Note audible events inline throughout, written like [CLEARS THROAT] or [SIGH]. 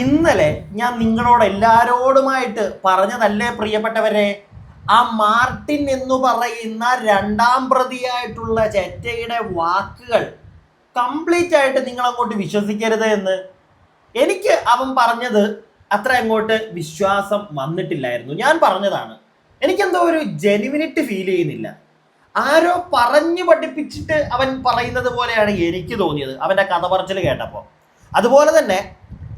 ഇന്നലെ ഞാൻ നിങ്ങളോട് എല്ലാരോടുമായിട്ട് പറഞ്ഞതല്ലേ പ്രിയപ്പെട്ടവരെ? ആ മാർട്ടിൻ എന്ന് പറയുന്ന രണ്ടാം പ്രതിയായിട്ടുള്ള ചെറ്റയുടെ വാക്കുകൾ കംപ്ലീറ്റ് ആയിട്ട് നിങ്ങൾ അങ്ങോട്ട് വിശ്വസിക്കരുത് എന്ന്. എനിക്ക് അവൻ പറഞ്ഞത് അത്ര അങ്ങോട്ട് വിശ്വാസം വന്നിട്ടില്ലായിരുന്നു. ഞാൻ പറഞ്ഞതാണ്. എനിക്കെന്തോ ഒരു ജെനുവിനിറ്റ് ഫീൽ ചെയ്യുന്നില്ല. ആരോ പറഞ്ഞു പഠിപ്പിച്ചിട്ട് അവൻ പറയുന്നത് പോലെയാണ് എനിക്ക് തോന്നിയത്. അവന്റെ കഥ പറച്ചിൽ കേട്ടപ്പോൾ. അതുപോലെ തന്നെ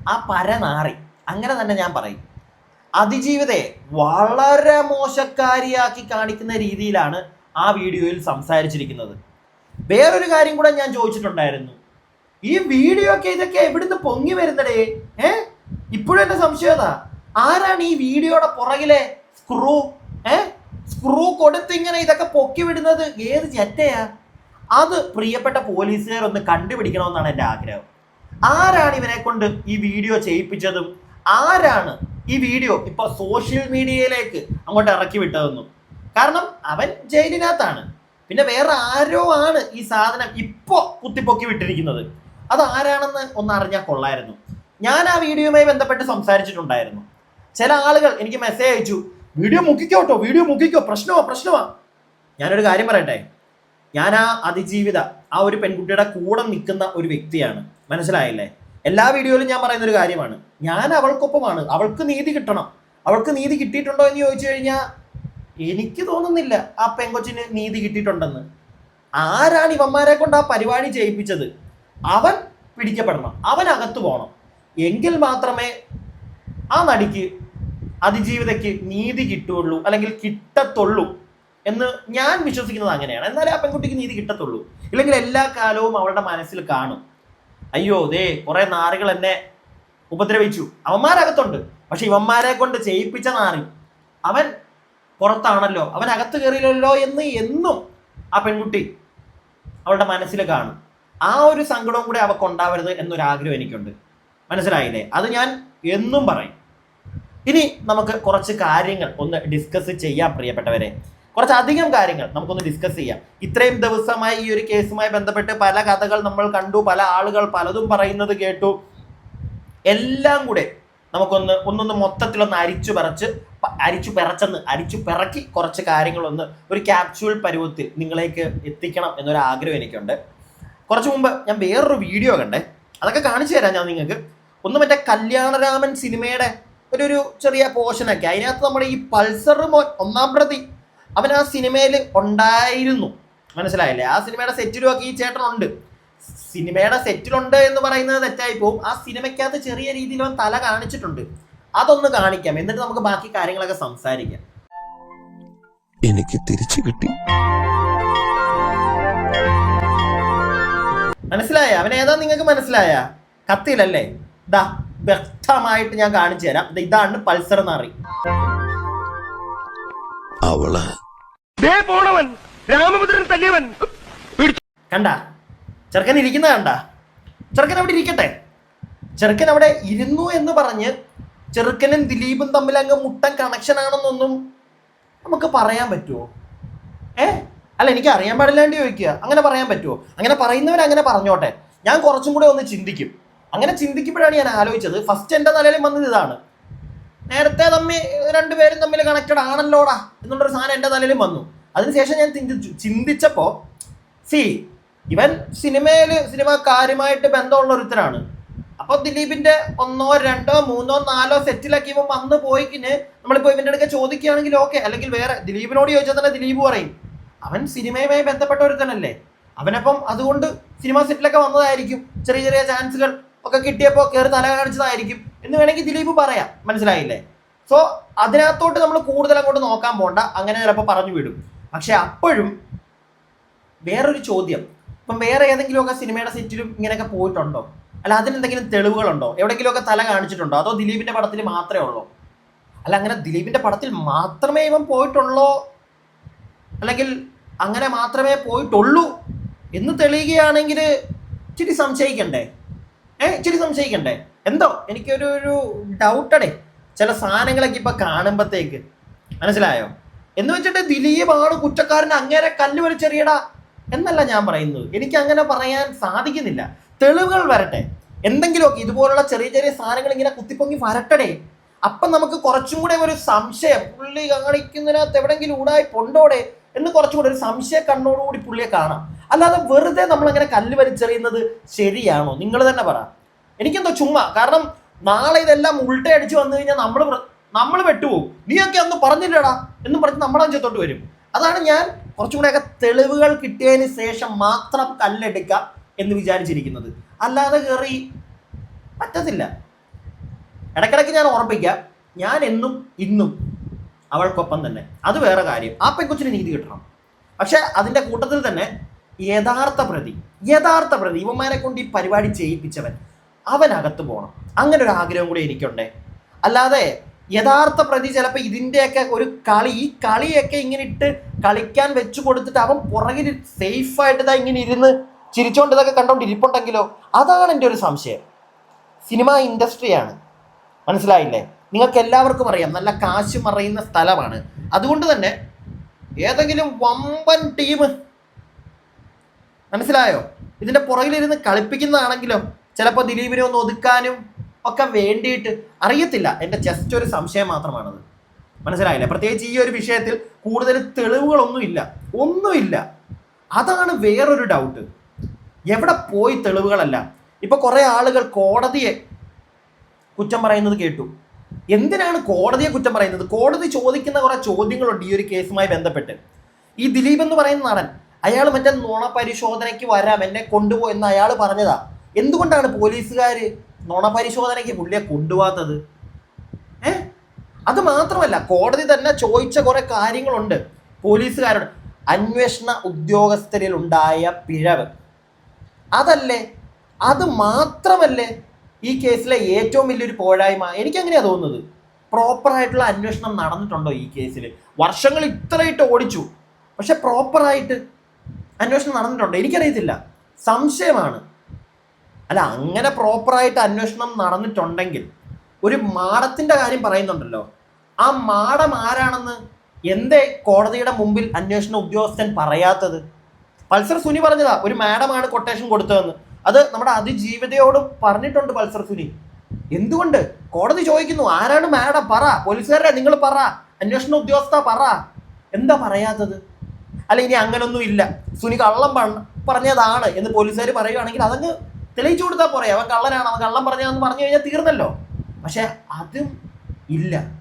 ആ പരനാറി അങ്ങനെ തന്നെ ഞാൻ പറയും. അതിജീവിതയെ വളരെ മോശക്കാരിയാക്കി കാണിക്കുന്ന രീതിയിലാണ് ആ വീഡിയോയിൽ സംസാരിച്ചിരിക്കുന്നത്. വേറൊരു കാര്യം കൂടെ ഞാൻ ചോദിച്ചിട്ടുണ്ടായിരുന്നു. ഈ വീഡിയോ ഒക്കെ ഇതൊക്കെ എവിടുന്ന് പൊങ്ങി വരുന്നടേ? ഏ? ഇപ്പോഴും എന്റെ സംശയം ആരാണ് ഈ വീഡിയോയുടെ പുറകിലെ സ്ക്രൂ? ഏ? സ്ക്രൂ കൊടുത്ത് ഇങ്ങനെ ഇതൊക്കെ പൊക്കി വിടുന്നത് ഏത് ചെറ്റയാ? അത് പ്രിയപ്പെട്ട പോലീസുകാർ ഒന്ന് കണ്ടുപിടിക്കണമെന്നാണ് എന്റെ ആഗ്രഹം. ആരാണ് ഇവനെ കൊണ്ട് ഈ വീഡിയോ ചെയ്യിപ്പിച്ചതും? ആരാണ് ഈ വീഡിയോ ഇപ്പൊ സോഷ്യൽ മീഡിയയിലേക്ക് അങ്ങോട്ട് ഇറക്കി വിട്ടതെന്നും? കാരണം അവൻ ജയിലിനകത്താണ്. പിന്നെ വേറെ ആരോ ആണ് ഈ സാധനം ഇപ്പോ കുത്തിപ്പൊക്കി വിട്ടിരിക്കുന്നത്. അത് ആരാണെന്ന് ഒന്ന് അറിഞ്ഞാൽ കൊള്ളായിരുന്നു. ഞാൻ ആ വീഡിയോയുമായി ബന്ധപ്പെട്ട് സംസാരിച്ചിട്ടുണ്ടായിരുന്നു. ചില ആളുകൾ എനിക്ക് മെസ്സേജ് അയച്ചു വീഡിയോ മുക്കിക്കോട്ടോ വീഡിയോ മുക്കിക്കോ പ്രശ്നമോ പ്രശ്നമാ. ഞാനൊരു കാര്യം പറയട്ടെ? ഞാൻ ആ അതിജീവിത ആ ഒരു പെൺകുട്ടിയുടെ കൂടെ നിൽക്കുന്ന ഒരു വ്യക്തിയാണ്. മനസ്സിലായില്ലേ? എല്ലാ വീഡിയോയിലും ഞാൻ പറയുന്ന ഒരു കാര്യമാണ്. ഞാൻ അവൾക്കൊപ്പമാണ്. അവൾക്ക് നീതി കിട്ടണം. അവൾക്ക് നീതി കിട്ടിയിട്ടുണ്ടോ എന്ന് ചോദിച്ചു കഴിഞ്ഞാൽ എനിക്ക് തോന്നുന്നില്ല ആ പെങ്കൊച്ചിന് നീതി കിട്ടിയിട്ടുണ്ടെന്ന്. ആരാണ് ഇവന്മാരെ കൊണ്ട് ആ പരിപാടി ചെയ്യിപ്പിച്ചത്? അവൻ പിടിക്കപ്പെടണം. അവൻ അകത്തു പോകണം. എങ്കിൽ മാത്രമേ ആ നടിക്ക് അതിജീവിതയ്ക്ക് നീതി കിട്ടുള്ളൂ അല്ലെങ്കിൽ കിട്ടത്തുള്ളൂ എന്ന് ഞാൻ വിശ്വസിക്കുന്നത് അങ്ങനെയാണ്. എന്നാലേ ആ പെൺകുട്ടിക്ക് നീതി കിട്ടത്തുള്ളൂ. ഇല്ലെങ്കിൽ എല്ലാ കാലവും അവളുടെ മനസ്സിൽ കാണും. അയ്യോ ദേ കുറെ നാറുകൾ എന്നെ ഉപദ്രവിച്ചു. അവന്മാരകത്തുണ്ട്. പക്ഷെ ഇവന്മാരെ കൊണ്ട് ചെയ്യിപ്പിച്ച നാറി അവൻ പുറത്താണല്ലോ. അവൻ അകത്ത് കയറിയില്ലല്ലോ എന്ന് എന്നും ആ പെൺകുട്ടി അവളുടെ മനസ്സിൽ കാണും. ആ ഒരു സങ്കടവും കൂടെ അവൾക്ക് ഉണ്ടാവരുത് എന്നൊരാഗ്രഹം എനിക്കുണ്ട്. മനസ്സിലായില്ലേ? അത് ഞാൻ എന്നും പറയും. ഇനി നമുക്ക് കുറച്ച് കാര്യങ്ങൾ ഒന്ന് ഡിസ്കസ് ചെയ്യാം പ്രിയപ്പെട്ടവരെ. കുറച്ചധികം കാര്യങ്ങൾ നമുക്കൊന്ന് ഡിസ്കസ് ചെയ്യാം. ഇത്രയും ദിവസമായി ഈ ഒരു കേസുമായി ബന്ധപ്പെട്ട് പല കഥകൾ നമ്മൾ കണ്ടു പല ആളുകൾ പലതും പറയുന്നത് കേട്ടു. എല്ലാം കൂടെ നമുക്കൊന്ന് ഒന്നൊന്ന് മൊത്തത്തിലൊന്ന് അരിച്ചു പറച്ച് അരിച്ചു പിറച്ചെന്ന് അരിച്ചു പിറക്കി കുറച്ച് കാര്യങ്ങളൊന്ന് ഒരു ക്യാപ്സ്യൂൾ പരുവത്തിൽ നിങ്ങളേക്ക് എത്തിക്കണം എന്നൊരു ആഗ്രഹം എനിക്കുണ്ട്. കുറച്ച് മുമ്പ് ഞാൻ വേറൊരു വീഡിയോ കണ്ടേ. അതൊക്കെ കാണിച്ചു തരാം ഞാൻ നിങ്ങൾക്ക്. ഒന്ന് മറ്റേ കല്യാണരാമൻ സിനിമയുടെ ഒരു ഒരു ചെറിയ പോർഷനൊക്കെ അതിനകത്ത് നമ്മുടെ ഈ പൾസർ മോൻ ഒന്നാം പ്രതി അവൻ ആ സിനിമയിൽ ഉണ്ടായിരുന്നു. മനസ്സിലായില്ലേ? ആ സിനിമയുടെ സെറ്റിലും ഒക്കെ ഈ ചേട്ടനുണ്ട്. സിനിമയുടെ സെറ്റിലുണ്ട് എന്ന് പറയുന്നത് തെറ്റായി പോകും ആ സിനിമയ്ക്കകത്ത് ചെറിയ രീതിയിൽ അവൻ തല കാണിച്ചിട്ടുണ്ട്. അതൊന്ന് കാണിക്കാം. എന്നിട്ട് നമുക്ക് ബാക്കി കാര്യങ്ങളൊക്കെ സംസാരിക്കാം. എനിക്ക് തിരിച്ചു കിട്ടി. മനസ്സിലായ? അവൻ ഏതാ നിങ്ങൾക്ക് മനസ്സിലായ? കത്തിയിലല്ലേ? ദാ വ്യക്തമായിട്ട് ഞാൻ കാണിച്ചു തരാം. ഇതാണ് പൾസർ എന്നറി അവൾ പോണവൻ. രാമഭദ്രൻ തല്ലിയവൻ. കണ്ട? ചെറുക്കൻ ഇരിക്കുന്ന കണ്ട? ചെറുക്കൻ അവിടെ ഇരിക്കട്ടെ. ചെറുക്കൻ അവിടെ ഇരുന്നു എന്ന് പറഞ്ഞ് ചെറുക്കനും ദിലീപും തമ്മിൽ അങ്ങ് മുട്ടൻ കണക്ഷൻ ആണെന്നൊന്നും നമുക്ക് പറയാൻ പറ്റുമോ ഏ? അല്ല എനിക്ക് അറിയാൻ പാടില്ലാണ്ട് ചോദിക്കുക. അങ്ങനെ പറയാൻ പറ്റുമോ അങ്ങനെ പറയുന്നവർ അങ്ങനെ പറഞ്ഞോട്ടെ. ഞാൻ കുറച്ചും കൂടെ ഒന്ന് ചിന്തിക്കും. അങ്ങനെ ചിന്തിക്കുമ്പോഴാണ് ഞാൻ ആലോചിച്ചത്. ഫസ്റ്റ് എന്റെ നിലയിൽ വന്നത് ഇതാണ്. നേരത്തെ തമ്മിൽ രണ്ടുപേരും തമ്മിൽ കണക്റ്റഡ് ആണല്ലോടാ എന്നുള്ളൊരു സാധനം എന്റെ തലയിലും വന്നു. അതിനുശേഷം ഞാൻ ചിന്തിച്ചു ചിന്തിച്ചപ്പോൾ സി ഇവൻ സിനിമയിൽ സിനിമ കാര്യമായിട്ട് ബന്ധമുള്ള ഒരുത്തരാണ് അപ്പോൾ ദിലീപിന്റെ ഒന്നോ രണ്ടോ മൂന്നോ നാലോ സെറ്റിലൊക്കെ ഇവൻ വന്ന് പോയിക്കിന് നമ്മളിപ്പോ ഇവന്റെ അടുക്ക ചോദിക്കുകയാണെങ്കിൽ ഓക്കെ. അല്ലെങ്കിൽ വേറെ ദിലീപിനോട് ചോദിച്ചാൽ തന്നെ ദിലീപ് പറയും അവൻ സിനിമയുമായി ബന്ധപ്പെട്ട ഒരുത്തനല്ലേ അവനപ്പം അതുകൊണ്ട് സിനിമ സെറ്റിലൊക്കെ വന്നതായിരിക്കും. ചെറിയ ചെറിയ ചാൻസുകൾ ഒക്കെ കിട്ടിയപ്പോൾ കയറി തല കാണിച്ചതായിരിക്കും. എന്ന് വേണമെങ്കിൽ ദിലീപ് പറയാം. മനസ്സിലായില്ലേ? സോ അതിനകത്തോട്ട് നമ്മൾ കൂടുതൽ അങ്ങോട്ട് നോക്കാൻ പോണ്ട. അങ്ങനെ ചിലപ്പോൾ പറഞ്ഞു വിടും. പക്ഷെ അപ്പോഴും വേറൊരു ചോദ്യം. ഇപ്പം വേറെ ഏതെങ്കിലുമൊക്കെ സിനിമയുടെ സെറ്റിലും ഇങ്ങനെയൊക്കെ പോയിട്ടുണ്ടോ? അല്ല അതിനെന്തെങ്കിലും തെളിവുകളുണ്ടോ? എവിടെയെങ്കിലുമൊക്കെ തല കാണിച്ചിട്ടുണ്ടോ? അതോ ദിലീപിന്റെ പടത്തിൽ മാത്രമേ ഉള്ളൂ? അല്ല അങ്ങനെ ദിലീപിന്റെ പടത്തിൽ മാത്രമേ ഇവൻ പോയിട്ടുള്ളോ? അല്ലെങ്കിൽ അങ്ങനെ മാത്രമേ പോയിട്ടുള്ളൂ എന്ന് തെളിയുകയാണെങ്കിൽ ഇച്ചിരി സംശയിക്കണ്ടേ? ഏ ഇച്ചിരി സംശയിക്കണ്ടേ? എന്തോ എനിക്കൊരു ഒരു ഡൗട്ടടേ ചില സാധനങ്ങളൊക്കെ ഇപ്പൊ കാണുമ്പോഴത്തേക്ക് മനസ്സിലായോ? എന്ന് വെച്ചിട്ട് ദിലീപാണ് കുറ്റക്കാരൻ അങ്ങേരെ കല്ല് വലിച്ചെറിയടാ എന്നല്ല ഞാൻ പറയുന്നത്. എനിക്ക് അങ്ങനെ പറയാൻ സാധിക്കുന്നില്ല. തെളിവുകൾ വരട്ടെ. എന്തെങ്കിലുമൊക്കെ ഇതുപോലുള്ള ചെറിയ ചെറിയ സാധനങ്ങൾ ഇങ്ങനെ കുത്തിപ്പൊങ്ങി വരട്ടടേ. അപ്പൊ നമുക്ക് കുറച്ചും കൂടെ ഒരു സംശയം പുള്ളി കാണിക്കുന്നതിനകത്ത് എവിടെയെങ്കിലും ഊടായി പൊണ്ടോടെ എന്ന് കുറച്ചും കൂടെ ഒരു സംശയ കണ്ണോടുകൂടി പുള്ളിയെ കാണാം. അല്ലാതെ വെറുതെ നമ്മൾ അങ്ങനെ കല്ല് വലിച്ചെറിയുന്നത് ശരിയാണോ? നിങ്ങൾ തന്നെ പറ. എനിക്കെന്തോ ചുമ്മ. കാരണം നാളെ ഇതെല്ലാം ഉൾട്ടയടിച്ച് വന്നു കഴിഞ്ഞാൽ നമ്മൾ നമ്മൾ വെട്ടുപോകും നീയൊക്കെ അന്ന് പറഞ്ഞില്ലടാ എന്ന് പറഞ്ഞ് നമ്മുടെ അഞ്ചത്തോട്ട് വരും. അതാണ് ഞാൻ കുറച്ചും കൂടെയൊക്കെ തെളിവുകൾ കിട്ടിയതിന് ശേഷം മാത്രം കല്ലെടുക്കുക എന്ന് വിചാരിച്ചിരിക്കുന്നത്. അല്ലാതെ കയറി പറ്റത്തില്ല. ഇടയ്ക്കിടയ്ക്ക് ഞാൻ ഓർമ്മിക്കാം ഞാൻ എന്നും ഇന്നും അവൾക്കൊപ്പം തന്നെ. അത് വേറെ കാര്യം. ആ പെൺകൊച്ചിന് നീതി കിട്ടണം. പക്ഷെ അതിന്റെ കൂട്ടത്തിൽ തന്നെ യഥാർത്ഥ പ്രതി യഥാർത്ഥ പ്രതി ഇവന്മാരെ കൊണ്ട് ഈ പരിപാടി ചെയ്യിപ്പിച്ചവൻ. അവനകത്ത് പോകണം അങ്ങനെ ഒരു ആഗ്രഹം കൂടി എനിക്കുണ്ടേ. അല്ലാതെ യഥാർത്ഥ പ്രതി ചിലപ്പോൾ ഇതിന്റെയൊക്കെ ഒരു കളി ഈ കളിയൊക്കെ ഇങ്ങനെ ഇട്ട് കളിക്കാൻ വെച്ചു കൊടുത്തിട്ട് അവൻ പുറകിൽ സേഫായിട്ട് ഇതാ ഇങ്ങനെ ഇരുന്ന് ചിരിച്ചോണ്ട് ഇതൊക്കെ കണ്ടോണ്ട് ഇരിപ്പുണ്ടെങ്കിലോ? അതാണ് എന്റെ ഒരു സംശയം. സിനിമ ഇൻഡസ്ട്രിയാണ് മനസ്സിലായില്ലേ? നിങ്ങൾക്ക് എല്ലാവർക്കും അറിയാം. നല്ല കാശ് മറയുന്ന സ്ഥലമാണ്. അതുകൊണ്ട് തന്നെ ഏതെങ്കിലും വമ്പൻ ടീം മനസ്സിലായോ? ഇതിന്റെ പുറകിലിരുന്ന് കളിപ്പിക്കുന്നതാണെങ്കിലോ ചിലപ്പോൾ ദിലീപിനെ ഒന്ന് ഒതുക്കാനും ഒക്കെ വേണ്ടിയിട്ട് അറിയത്തില്ല. എന്റെ ജസ്റ്റ് ഒരു സംശയം മാത്രമാണത്. മനസ്സിലായില്ലേ? പ്രത്യേകിച്ച് ഈ ഒരു വിഷയത്തിൽ കൂടുതൽ തെളിവുകളൊന്നുമില്ല ഒന്നുമില്ല. അതാണ് വേറൊരു ഡൗട്ട് എവിടെ പോയി തെളിവുകളല്ല? ഇപ്പൊ കുറെ ആളുകൾ കോടതിയെ കുറ്റം പറയുന്നത് കേട്ടു. എന്തിനാണ് കോടതിയെ കുറ്റം പറയുന്നത്? കോടതി ചോദിക്കുന്ന കുറെ ചോദ്യങ്ങളുണ്ട് ഈ ഒരു കേസുമായി ബന്ധപ്പെട്ട്. ഈ ദിലീപ് എന്ന് പറയുന്ന നടൻ അയാൾ മറ്റേ നുണ പരിശോധനയ്ക്ക് വരാം എന്നെ കൊണ്ടുപോയെന്ന് അയാൾ പറഞ്ഞതാ. എന്തുകൊണ്ടാണ് പോലീസുകാർ നുണ പരിശോധനയ്ക്ക് പുള്ളിയെ കൊണ്ടുപോകാത്തത്? ഏ? അത് മാത്രമല്ല കോടതി തന്നെ ചോദിച്ച കുറെ കാര്യങ്ങളുണ്ട് പോലീസുകാരോട്. അന്വേഷണ ഉദ്യോഗസ്ഥരിൽ ഉണ്ടായ പിഴവ്. അതല്ലേ? അത് മാത്രമല്ലേ ഈ കേസിലെ ഏറ്റവും വലിയൊരു പോരായ്മ? എനിക്കങ്ങനെയാ തോന്നുന്നത്. പ്രോപ്പറായിട്ടുള്ള അന്വേഷണം നടന്നിട്ടുണ്ടോ ഈ കേസിൽ വർഷങ്ങൾ ഇത്രയിട്ട് ഓടിച്ചു. പക്ഷെ പ്രോപ്പറായിട്ട് അന്വേഷണം നടന്നിട്ടുണ്ടോ? എനിക്കറിയത്തില്ല. സംശയമാണ്. അല്ല അങ്ങനെ പ്രോപ്പറായിട്ട് അന്വേഷണം നടന്നിട്ടുണ്ടെങ്കിൽ ഒരു മാടത്തിന്റെ കാര്യം പറയുന്നുണ്ടല്ലോ. ആ മാടം ആരാണെന്ന്? എന്തേ കോടതിയുടെ മുമ്പിൽ അന്വേഷണ ഉദ്യോഗസ്ഥൻ പറയാത്തത്? പൾസർ സുനി പറഞ്ഞതാ ഒരു മാഡമാണ് കൊട്ടേഷൻ കൊടുത്തതെന്ന്. അത് നമ്മുടെ അതിജീവിതയോട് പറഞ്ഞിട്ടുണ്ട് പൾസർ സുനി. എന്തുകൊണ്ട്? കോടതി ചോദിക്കുന്നു ആരാണ് മാഡം? പറ. പോലീസുകാരെ നിങ്ങൾ പറ. അന്വേഷണ ഉദ്യോഗസ്ഥ പറ. എന്താ പറയാത്തത്? അല്ല ഇനി അങ്ങനൊന്നും ഇല്ല. സുനി കള്ളം പറഞ്ഞതാണ് എന്ന് പോലീസുകാർ പറയുകയാണെങ്കിൽ അതങ്ങ് തെളിയിച്ചു കൊടുത്താൽ പോരെ. അവൻ കള്ളനാണ്. അവൻ കള്ളം പറഞ്ഞതെന്ന് പറഞ്ഞു കഴിഞ്ഞാൽ തീർന്നല്ലോ. പക്ഷെ അതും ഇല്ല.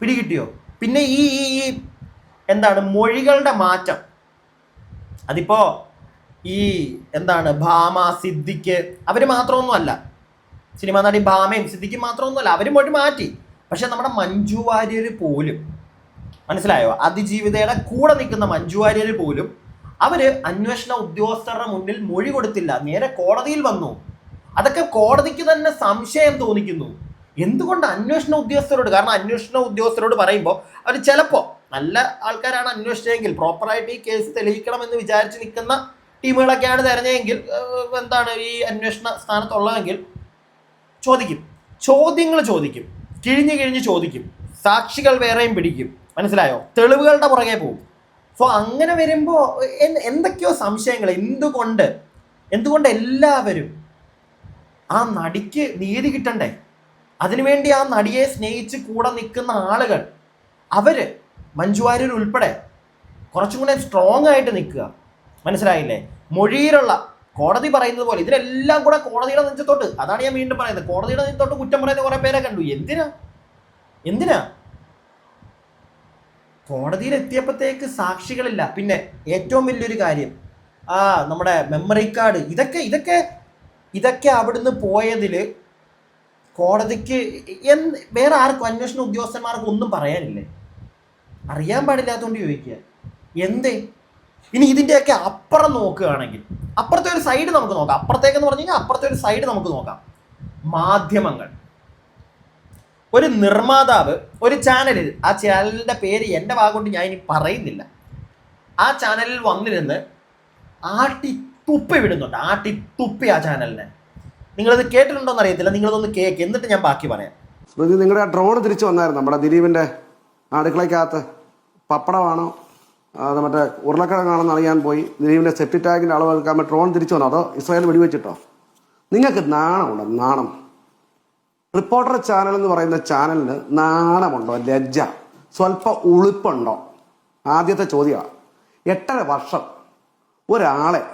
പിടികിട്ടിയോ? പിന്നെ ഈ ഈ എന്താണ് മൊഴികളുടെ മാറ്റം. അതിപ്പോ ഈ എന്താണ് ഭാമ സിദ്ധിക്ക് അവർ മാത്രമൊന്നും അല്ല സിനിമാ നടി ഭാമയും സിദ്ദിഖും മാത്രമൊന്നുമല്ല. അവർ മൊഴി മാറ്റി. പക്ഷെ നമ്മുടെ മഞ്ജു വാര്യർ പോലും മനസ്സിലായോ? അതിജീവിതയുടെ കൂടെ നിൽക്കുന്ന മഞ്ജു വാര്യർ പോലും അവർ അന്വേഷണ ഉദ്യോഗസ്ഥരുടെ മുന്നിൽ മൊഴി കൊടുത്തില്ല. നേരെ കോടതിയിൽ വന്നു. അതൊക്കെ കോടതിക്ക് തന്നെ സംശയം തോന്നിക്കുന്നു. എന്തുകൊണ്ട് അന്വേഷണ ഉദ്യോഗസ്ഥരോട് കാരണം അന്വേഷണ ഉദ്യോഗസ്ഥരോട് പറയുമ്പോൾ അവർ ചിലപ്പോൾ നല്ല ആൾക്കാരാണ് അന്വേഷിച്ചതെങ്കിൽ പ്രോപ്പറായിട്ട് ഈ കേസ് തെളിയിക്കണം എന്ന് വിചാരിച്ച് നിൽക്കുന്ന ടീമുകളൊക്കെയാണ് തിരഞ്ഞെങ്കിൽ എന്താണ് ഈ അന്വേഷണ സ്ഥാനത്തുള്ളതെങ്കിൽ ചോദിക്കും. ചോദ്യങ്ങൾ ചോദിക്കും. കിഴിഞ്ഞ് കിഴിഞ്ഞ് ചോദിക്കും. സാക്ഷികൾ വേറെയും പിടിക്കും. മനസ്സിലായോ? തെളിവുകളുടെ പുറകെ പോകും. സോ അങ്ങനെ വരുമ്പോൾ എന്തൊക്കെയോ സംശയങ്ങൾ എന്തുകൊണ്ട് എന്തുകൊണ്ട് എല്ലാവരും ആ നടിക്ക് നീതി കിട്ടണ്ടേ? അതിനുവേണ്ടി ആ നടിയെ സ്നേഹിച്ച് കൂടെ നിൽക്കുന്ന ആളുകൾ അവർ മഞ്ജു വാര്യർ ഉൾപ്പെടെ കുറച്ചും കൂടെ സ്ട്രോങ് ആയിട്ട് നിൽക്കുക. മനസ്സിലായില്ലേ? മൊഴിയിലുള്ള കോടതി പറയുന്നത് പോലെ ഇതിലെല്ലാം കൂടെ കോടതിയുടെ നെഞ്ചത്തോട്ട്. അതാണ് ഞാൻ വീണ്ടും പറയുന്നത്. കോടതിയുടെ നെഞ്ചത്തോട്ട് കുറ്റം പറയുന്ന കുറെ പേരെ കണ്ടു. എന്തിനാ? എന്തിനാ? കോടതിയിൽ എത്തിയപ്പോഴത്തേക്ക് സാക്ഷികളില്ല. പിന്നെ ഏറ്റവും വലിയൊരു കാര്യം ആ നമ്മുടെ മെമ്മറി കാർഡ് ഇതൊക്കെ ഇതൊക്കെ ഇതൊക്കെ അവിടുന്ന് പോയതിൽ കോടതിക്ക് എൻ വേറെ ആർക്കും അന്വേഷണ ഉദ്യോഗസ്ഥന്മാർക്കും ഒന്നും പറയാനില്ലേ? അറിയാൻ പാടില്ലാത്തതുകൊണ്ട് ചോദിക്കുക. എന്തേ? ഇനി ഇതിന്റെയൊക്കെ അപ്പുറം നോക്കുകയാണെങ്കിൽ അപ്പുറത്തെ ഒരു സൈഡ് നമുക്ക് നോക്കാം. അപ്പുറത്തേക്കെന്ന് പറഞ്ഞു കഴിഞ്ഞാൽ അപ്പുറത്തെ ഒരു സൈഡ് നമുക്ക് നോക്കാം. മാധ്യമങ്ങൾ. ഒരു നിർമ്മാതാവ് ഒരു ചാനലിൽ ആ ചാനലിന്റെ പേര് എന്റെ ഭാഗം ഞാൻ ഇനി പറയുന്നില്ല. ആ ചാനലിൽ വന്നിരുന്ന് ആട്ടി തുപ്പി വിടുന്നുണ്ട് ആട്ടി തുപ്പി ആ ചാനലിനെ നിങ്ങളിത് കേട്ടിട്ടുണ്ടോന്ന് അറിയത്തില്ല. നിങ്ങളിതൊന്ന് കേക്ക്. എന്നിട്ട് ഞാൻ ബാക്കി പറയാം. സ്മൃതി നിങ്ങളുടെ ആ ഡ്രോൺ തിരിച്ചു വന്നായിരുന്നു. നമ്മുടെ ദിലീപിന്റെ അടുക്കളയ്ക്കകത്ത് പപ്പടമാണോ? അത് മറ്റേ ഉരുളക്കിഴങ്ങാണെന്ന് അറിയാൻ പോയി. ദിലീപിന്റെ സെപ്റ്റി ടാങ്കിന്റെ അളവ് എടുക്കാൻ ഡ്രോൺ തിരിച്ചു വന്നോ? അതോ ഇസ്രായേൽ വെടിവെച്ചിട്ടോ? നിങ്ങൾക്ക് നാണമുണ്ടോ? നാണം. റിപ്പോർട്ടർ ചാനൽ എന്ന് പറയുന്ന ചാനലിന് നാണമുണ്ടോ? ലജ്ജ. സ്വല്പ ഉളുപ്പുണ്ടോ? ആദ്യത്തെ ചോദ്യമാണ്. എട്ടര വർഷം ഒരാളെ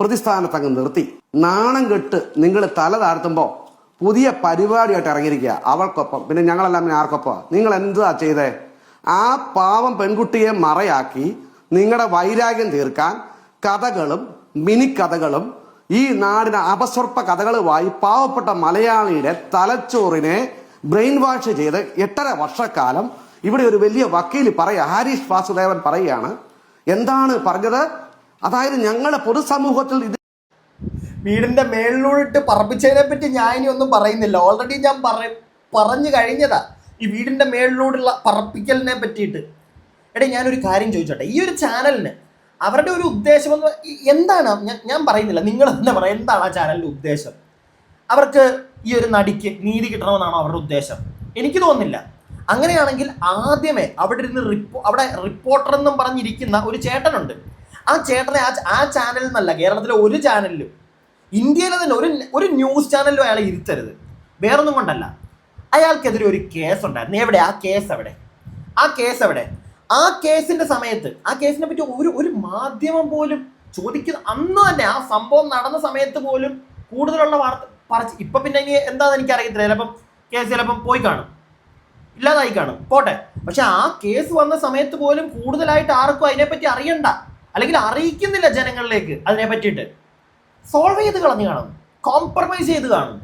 പ്രതിസ്ഥാനത്തങ്ങ് നിർത്തി. നാണം കെട്ട് നിങ്ങൾ തല താഴ്ത്തുമ്പോൾ പുതിയ പരിപാടിയായിട്ട് ഇറങ്ങിയിരിക്കുക. അവൾക്കൊപ്പം. പിന്നെ ഞങ്ങളെല്ലാം പിന്നെ ആർക്കൊപ്പം നിങ്ങൾ എന്താ ചെയ്തേ? ആ പാവം പെൺകുട്ടിയെ മറയാക്കി നിങ്ങളുടെ വൈരാഗ്യം തീർക്കാൻ കഥകളും മിനി കഥകളും ഈ നാടിന് അപസ്വർപ്പ കഥകളുമായി പാവപ്പെട്ട മലയാളിയുടെ തലച്ചോറിനെ ബ്രെയിൻ വാഷ് ചെയ്ത് എട്ടര വർഷക്കാലം ഇവിടെ ഒരു വലിയ വക്കീൽ പറയുക ഹാരിഷ് വാസുദേവൻ പറയുകയാണ്. എന്താണ് പറഞ്ഞത്? അതായത് ഞങ്ങളുടെ പൊതുസമൂഹത്തിൽ ഇത് വീടിന്റെ മേളിലൂടിട്ട് പറപ്പിച്ചതിനെ പറ്റി ഞാൻ ഇനി ഒന്നും പറയുന്നില്ല. ഓൾറെഡി ഞാൻ പറ പറഞ്ഞു കഴിഞ്ഞതാ ഈ വീടിന്റെ മേളിലൂടുള്ള പറപ്പിക്കലിനെ പറ്റിയിട്ട്. എടേ ഞാനൊരു കാര്യം ചോദിച്ചോട്ടെ? ഈ ഒരു ചാനലിന് അവരുടെ ഒരു ഉദ്ദേശം എന്ന് എന്താണ് ഞാൻ പറയുന്നില്ല നിങ്ങൾ തന്നെ പറയാം എന്താണ് ആ ചാനലിന്റെ ഉദ്ദേശം? അവർക്ക് ഈ ഒരു നടിക്ക് നീതി കിട്ടണമെന്നാണോ അവരുടെ ഉദ്ദേശം? എനിക്ക് തോന്നുന്നില്ല. അങ്ങനെയാണെങ്കിൽ ആദ്യമേ അവിടെ ഇരുന്ന് റിപ്പോ അവിടെ റിപ്പോർട്ടർ എന്നും പറഞ്ഞിരിക്കുന്ന ഒരു ചേട്ടനുണ്ട്. ആ ചേട്ടനെ ആ ആ ചാനലിൽ നിന്നല്ല കേരളത്തിലെ ഒരു ചാനലിലും ഇന്ത്യയിലെ തന്നെ ഒരു ഒരു ന്യൂസ് ചാനലിലും അയാളെ ഇരുത്തരുത്. വേറൊന്നും കൊണ്ടല്ല. അയാൾക്കെതിരെ ഒരു കേസ് ഉണ്ടായിരുന്നു. എവിടെ? ആ കേസ് എവിടെ? ആ കേസ് എവിടെ? ആ കേസിന്റെ സമയത്ത് ആ കേസിനെ പറ്റി ഒരു ഒരു മാധ്യമം പോലും ചോദിക്കുന്ന അന്ന് തന്നെ ആ സംഭവം നടന്ന സമയത്ത് പോലും കൂടുതലുള്ള വാർത്ത പറച്ച് ഇപ്പൊ പിന്നെ ഇനി എന്താണെന്ന് എനിക്ക് അറിയത്തില്ല ചിലപ്പം കേസ് ചിലപ്പം പോയി കാണും. ഇല്ലാതായി കാണും. പോട്ടെ. പക്ഷെ ആ കേസ് വന്ന സമയത്ത് പോലും കൂടുതലായിട്ട് ആർക്കും അതിനെപ്പറ്റി അറിയണ്ട. അല്ലെങ്കിൽ അറിയിക്കുന്നില്ല ജനങ്ങളിലേക്ക് അതിനെ പറ്റിയിട്ട് സോൾവ് ചെയ്ത് കളഞ്ഞു കാണും. കോംപ്രമൈസ് ചെയ്ത് കാണും.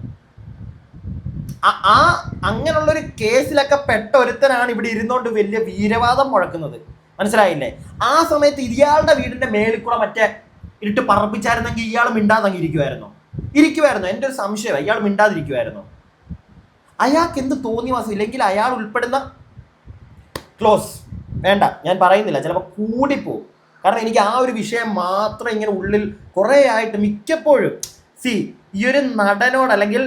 ആ- അങ്ങനെയുള്ള അങ്ങനെയുള്ളൊരു കേസിലൊക്കെ പെട്ട ഒരുത്തനാണ് ഇവിടെ ഇരുന്നോണ്ട് വലിയ വീരവാദം മുഴക്കുന്നത്. മനസ്സിലായില്ലേ? ആ സമയത്ത് ഇയാളുടെ വീടിന്റെ മേളിൽ കൂടെ മറ്റേ ഇട്ട് പറപ്പിച്ചായിരുന്നെങ്കിൽ ഇയാൾ മിണ്ടാതങ്ങ് ഇരിക്കുമായിരുന്നു ഇരിക്കുമായിരുന്നു എന്റെ ഒരു സംശയം ഇയാൾ മിണ്ടാതിരിക്കുമായിരുന്നു അയാൾക്ക് എന്ത് തോന്നി വാസം ഇല്ലെങ്കിൽ അയാൾ ഉൾപ്പെടുന്ന ക്ലോസ്. വേണ്ട ഞാൻ പറയുന്നില്ല. ചിലപ്പോൾ കൂടിപ്പോവും. കാരണം എനിക്ക് ആ ഒരു വിഷയം മാത്രം ഇങ്ങനെ ഉള്ളിൽ കുറേ ആയിട്ട് മിക്കപ്പോഴും സി ഈ ഒരു നടനോട് അല്ലെങ്കിൽ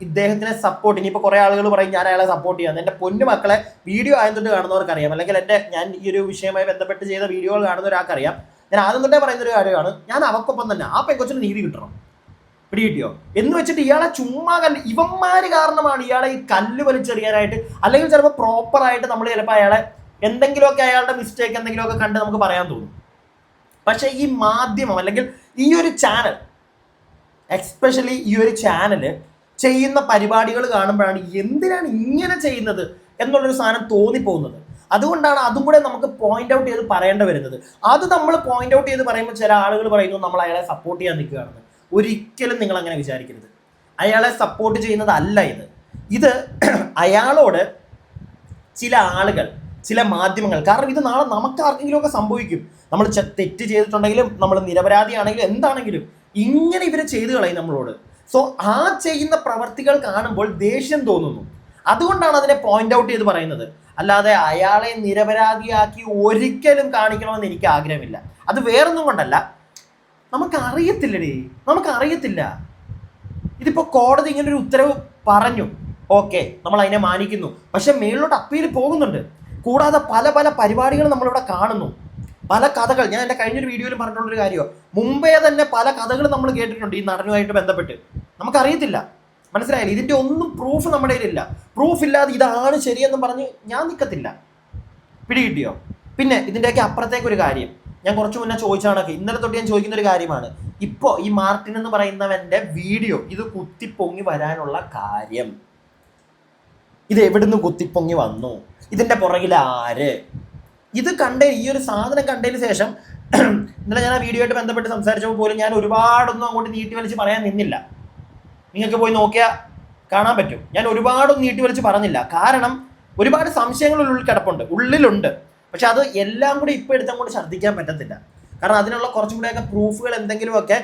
ഇദ്ദേഹത്തിനെ സപ്പോർട്ട് ഇനിയിപ്പോൾ കുറേ ആളുകൾ പറയും ഞാൻ അയാളെ സപ്പോർട്ട് ചെയ്യാം. എന്റെ പൊന്നു മക്കളെ വീഡിയോ ആദ്യം തൊട്ട് അറിയാം. അല്ലെങ്കിൽ എന്റെ ഞാൻ ഈ ഒരു വിഷയമായി ബന്ധപ്പെട്ട് ചെയ്ത വീഡിയോകൾ കാണുന്ന ഒരാൾക്കറിയാം ഞാൻ ആദ്യം തൊട്ടേ പറയുന്ന ഒരു കാര്യമാണ് ഞാൻ അവക്കൊപ്പം തന്നെ ആ പെങ്കൊച്ചിന് നീതി കിട്ടണം. പിടികിട്ടിയോ? എന്ന് വെച്ചിട്ട് ഇയാളെ ചുമ്മാ കല്ല് ഇവന്മാര് കാരണമാണ് ഇയാളെ ഈ കല്ല് വലിച്ചെറിയാനായിട്ട് അല്ലെങ്കിൽ ചിലപ്പോൾ പ്രോപ്പറായിട്ട് നമ്മൾ ചിലപ്പോൾ അയാളെ എന്തെങ്കിലുമൊക്കെ അയാളുടെ മിസ്റ്റേക്ക് എന്തെങ്കിലുമൊക്കെ കണ്ട് നമുക്ക് പറയാൻ തോന്നും. പക്ഷേ ഈ മാധ്യമം അല്ലെങ്കിൽ ഈ ഒരു ചാനൽ എക്സ്പെഷ്യലി ഈ ഒരു ചാനൽ ചെയ്യുന്ന പരിപാടികൾ കാണുമ്പോഴാണ് എന്തിനാണ് ഇങ്ങനെ ചെയ്യുന്നത് എന്നുള്ളൊരു സാധനം തോന്നിപ്പോകുന്നത്. അതുകൊണ്ടാണ് അതും കൂടെ നമുക്ക് പോയിന്റ് ഔട്ട് ചെയ്ത് പറയേണ്ടി വരുന്നത്. അത് നമ്മൾ പോയിന്റ് ഔട്ട് ചെയ്ത് പറയുമ്പോൾ ചില ആളുകൾ പറയുന്നു നമ്മൾ അയാളെ സപ്പോർട്ട് ചെയ്യാൻ നിൽക്കുകയാണെന്ന്. ഒരിക്കലും നിങ്ങൾ അങ്ങനെ വിചാരിക്കരുത്. അയാളെ സപ്പോർട്ട് ചെയ്യുന്നതല്ല ഇത്. ഇത് [CLEARS THROAT] അയാളോട് ചില ആളുകൾ ചില മാധ്യമങ്ങൾ കാരണം ഇത് നാളെ നമുക്ക് ആർക്കെങ്കിലുമൊക്കെ സംഭവിക്കും. നമ്മൾ തെറ്റ് ചെയ്തിട്ടുണ്ടെങ്കിലും നമ്മൾ നിരപരാധിയാണെങ്കിലും എന്താണെങ്കിലും ഇങ്ങനെ ഇവരെ ചെയ്തു കളയും നമ്മളോട്. സോ ആ ചെയ്യുന്ന പ്രവർത്തികൾ കാണുമ്പോൾ ദേഷ്യം തോന്നുന്നു. അതുകൊണ്ടാണ് അതിനെ പോയിന്റ് ഔട്ട് ചെയ്ത് പറയുന്നത്. അല്ലാതെ അയാളെ നിരപരാധിയാക്കി ഒരിക്കലും കാണിക്കണമെന്ന് എനിക്ക് ആഗ്രഹമില്ല. അത് വേറൊന്നും കൊണ്ടല്ല. നമുക്ക് അറിയത്തില്ലടേ നമുക്ക് അറിയത്തില്ല ഇതിപ്പോ കോടതി ഇങ്ങനെ ഒരു ഉത്തരവ് പറഞ്ഞു. ഓക്കെ നമ്മൾ അതിനെ മാനിക്കുന്നു. പക്ഷെ മേളിലോട്ട് അപ്പീൽ പോകുന്നുണ്ട്. കൂടാതെ പല പല പരിപാടികൾ നമ്മളിവിടെ കാണുന്നു. പല കഥകൾ ഞാൻ എന്റെ കഴിഞ്ഞൊരു വീഡിയോയിൽ പറഞ്ഞിട്ടുള്ളൊരു കാര്യമാണ് മുമ്പേ തന്നെ പല കഥകൾ നമ്മൾ കേട്ടിട്ടുണ്ട് ഈ നടനുമായിട്ട് ബന്ധപ്പെട്ട്. നമുക്കറിയത്തില്ല. മനസ്സിലായില്ല? ഇതിന്റെ ഒന്നും പ്രൂഫ് നമ്മുടെ കയ്യിലില്ല. പ്രൂഫ് ഇല്ലാതെ ഇതാണ് ശരിയെന്ന് പറഞ്ഞ് ഞാൻ നിൽക്കത്തില്ല പിടികിട്ടിയോ? പിന്നെ ഇതിന്റെയൊക്കെ അപ്പുറത്തേക്ക് ഒരു കാര്യം. ഞാൻ കുറച്ച് മുന്നേ ചോദിച്ചാണൊക്കെ ഇന്നലെ തൊട്ട് ഞാൻ ചോദിക്കുന്ന ഒരു കാര്യമാണ്. ഇപ്പോൾ ഈ മാർട്ടിൻ എന്ന് പറയുന്നവന്റെ വീഡിയോ ഇത് കുത്തിപ്പൊങ്ങി വരാനുള്ള കാര്യം. ഇത് എവിടുന്ന് കുത്തിപ്പൊങ്ങി വന്നു? ഇതിന്റെ പുറകിൽ ആര് ഇത് കണ്ട ഈ ഒരു സാധനം കണ്ടതിന് ശേഷം [CLEARS THROAT] ഇന്നലെ ഞാൻ ആ വീഡിയോ ആയിട്ട് ബന്ധപ്പെട്ട് സംസാരിച്ചപ്പോൾ പോലും ഞാൻ ഒരുപാടൊന്നും അങ്ങോട്ട് നീട്ടി വലിച്ച് പറയാൻ നിന്നില്ല. നിങ്ങൾക്ക് പോയി നോക്കിയാൽ കാണാൻ പറ്റും. ഞാൻ ഒരുപാടൊന്നും നീട്ടി വലിച്ച് പറഞ്ഞില്ല. കാരണം ഒരുപാട് സംശയങ്ങൾ ഉള്ളിൽ കിടപ്പുണ്ട്. ഉള്ളിലുണ്ട്. പക്ഷെ അത് എല്ലാം കൂടി ഇപ്പോൾ എടുത്താൽ കൂടി ശ്രദ്ധിക്കാൻ പറ്റത്തില്ല. കാരണം അതിനുള്ള കുറച്ചും കൂടെയൊക്കെ പ്രൂഫുകൾ എന്തെങ്കിലുമൊക്കെ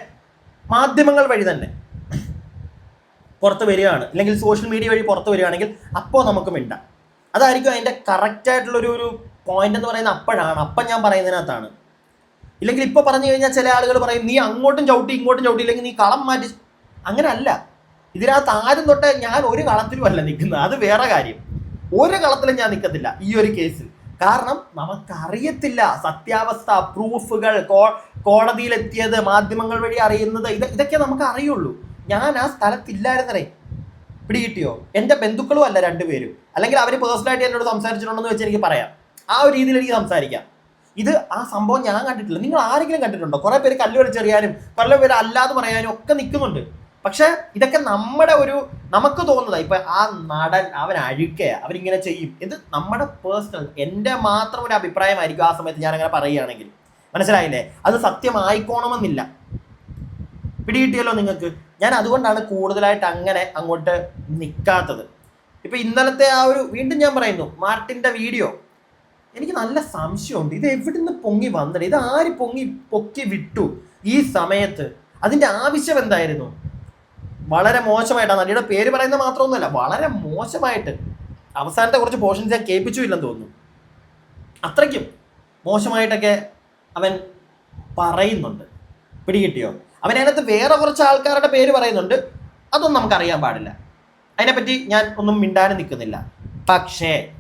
മാധ്യമങ്ങൾ വഴി തന്നെ [CLEARS THROAT] പുറത്ത് വരികയാണ്. അല്ലെങ്കിൽ സോഷ്യൽ മീഡിയ വഴി പുറത്ത് വരികയാണെങ്കിൽ അപ്പോൾ നമുക്ക് മിണ്ടാം. അതായിരിക്കും അതിന്റെ കറക്റ്റായിട്ടുള്ളൊരു ഒരു പോയിന്റ് എന്ന് പറയുന്നത് അപ്പോഴാണ്. അപ്പം ഞാൻ പറയുന്നതിനകത്താണ്. ഇല്ലെങ്കിൽ ഇപ്പോൾ പറഞ്ഞു കഴിഞ്ഞാൽ ചില ആളുകൾ പറയും നീ അങ്ങോട്ടും ചവിട്ടി ഇങ്ങോട്ടും ചവിട്ടി ഇല്ലെങ്കിൽ നീ കളം മാറ്റി. അങ്ങനെ അല്ല ഇതിനകത്ത് ആരും തൊട്ട് ഞാൻ ഒരു കളത്തിലും അല്ല നിൽക്കുന്നത്. അത് വേറെ കാര്യം. ഒരു കളത്തിലും ഞാൻ നിൽക്കത്തില്ല ഈ ഒരു കേസിൽ. കാരണം നമുക്കറിയത്തില്ല സത്യാവസ്ഥ പ്രൂഫുകൾ കോടതിയിലെത്തിയത് മാധ്യമങ്ങൾ വഴി അറിയുന്നത് ഇത് ഇതൊക്കെ നമുക്ക് അറിയുള്ളൂ. ഞാൻ ആ സ്ഥലത്തില്ലായിരുന്നേ. പിടികിട്ടിയോ? എന്റെ ബന്ധുക്കളും അല്ല രണ്ടുപേരും. അല്ലെങ്കിൽ അവർ പേഴ്സണലായിട്ട് എന്നോട് സംസാരിച്ചിട്ടുണ്ടെന്ന് വെച്ച് എനിക്ക് പറയാം. ആ ഒരു രീതിയിൽ എനിക്ക് സംസാരിക്കാം. ഇത് ആ സംഭവം ഞാൻ കണ്ടിട്ടില്ല. നിങ്ങൾ ആരെങ്കിലും കണ്ടിട്ടുണ്ടോ? കുറെ പേര് കല്ല് വലിച്ചെറിയാനും പല പേര് അല്ലാതെ പറയാനും ഒക്കെ നിൽക്കുന്നുണ്ട്. പക്ഷേ ഇതൊക്കെ നമ്മുടെ ഒരു നമുക്ക് തോന്നുന്നതാ. ഇപ്പൊ ആ നടൻ അവൻ അഴുക്കയ. അവരിങ്ങനെ ചെയ്യും. ഇത് നമ്മുടെ പേഴ്സണൽ എന്റെ മാത്രം ഒരു അഭിപ്രായമായിരിക്കും ആ സമയത്ത് ഞാൻ അങ്ങനെ പറയുകയാണെങ്കിൽ. മനസ്സിലായില്ലേ? അത് സത്യമായിക്കോണമെന്നില്ല. പിടികിട്ടിയല്ലോ നിങ്ങൾക്ക്? ഞാൻ അതുകൊണ്ടാണ് കൂടുതലായിട്ട് അങ്ങനെ അങ്ങോട്ട് നിൽക്കാത്തത് ഇപ്പൊ ഇന്നലത്തെ ആ ഒരു വീണ്ടും ഞാൻ പറയുന്നു മാർട്ടിന്റെ വീഡിയോ. എനിക്ക് നല്ല സംശയമുണ്ട്. ഇത് എവിടുന്ന് പൊങ്ങി വന്നത്? ഇത് ആര് പൊങ്ങി പൊക്കി വിട്ടു ഈ സമയത്ത്? അതിന്റെ ആവശ്യം എന്തായിരുന്നു? വളരെ മോശമായിട്ടാണ് നടിയുടെ പേര് പറയുന്നത് മാത്രമൊന്നുമല്ല വളരെ മോശമായിട്ട്. അവസാനത്തെ കുറച്ച് പോർഷൻസ് ഞാൻ കേൾപ്പിച്ചു ഇല്ലെന്ന് തോന്നുന്നു. അത്രയ്ക്കും മോശമായിട്ടൊക്കെ അവൻ പറയുന്നുണ്ട്. പിടികിട്ടിയോ? അവൻ അതിനകത്ത് വേറെ കുറച്ച് ആൾക്കാരുടെ പേര് പറയുന്നുണ്ട്. അതൊന്നും നമുക്കറിയാൻ പാടില്ല. അതിനെപ്പറ്റി ഞാൻ ഒന്നും മിണ്ടാനും നിൽക്കുന്നില്ല. പക്ഷേ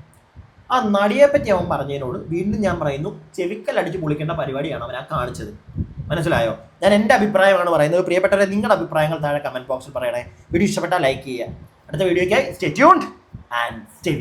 ആ നടിയെ പറ്റി അവൻ പറഞ്ഞതിനോട് വീണ്ടും ഞാൻ പറയുന്നു ചെവിക്കൽ അടിച്ച് പൊളിക്കേണ്ട പരിപാടിയാണ് അവൻ ആ കാണിച്ചത്. മനസ്സിലായോ? ഞാൻ എന്റെ അഭിപ്രായമാണ് പറയുന്നത്. പ്രിയപ്പെട്ടവരെ നിങ്ങളുടെ അഭിപ്രായങ്ങൾ താഴെ കമന്റ് ബോക്സിൽ പറയണേ. വീഡിയോ ഇഷ്ടപ്പെട്ടാൽ ലൈക്ക് ചെയ്യുക. അടുത്ത വീഡിയോയ്ക്കായി സ്റ്റേ ട്യൂൺഡ് ആൻഡ് സ്റ്റേ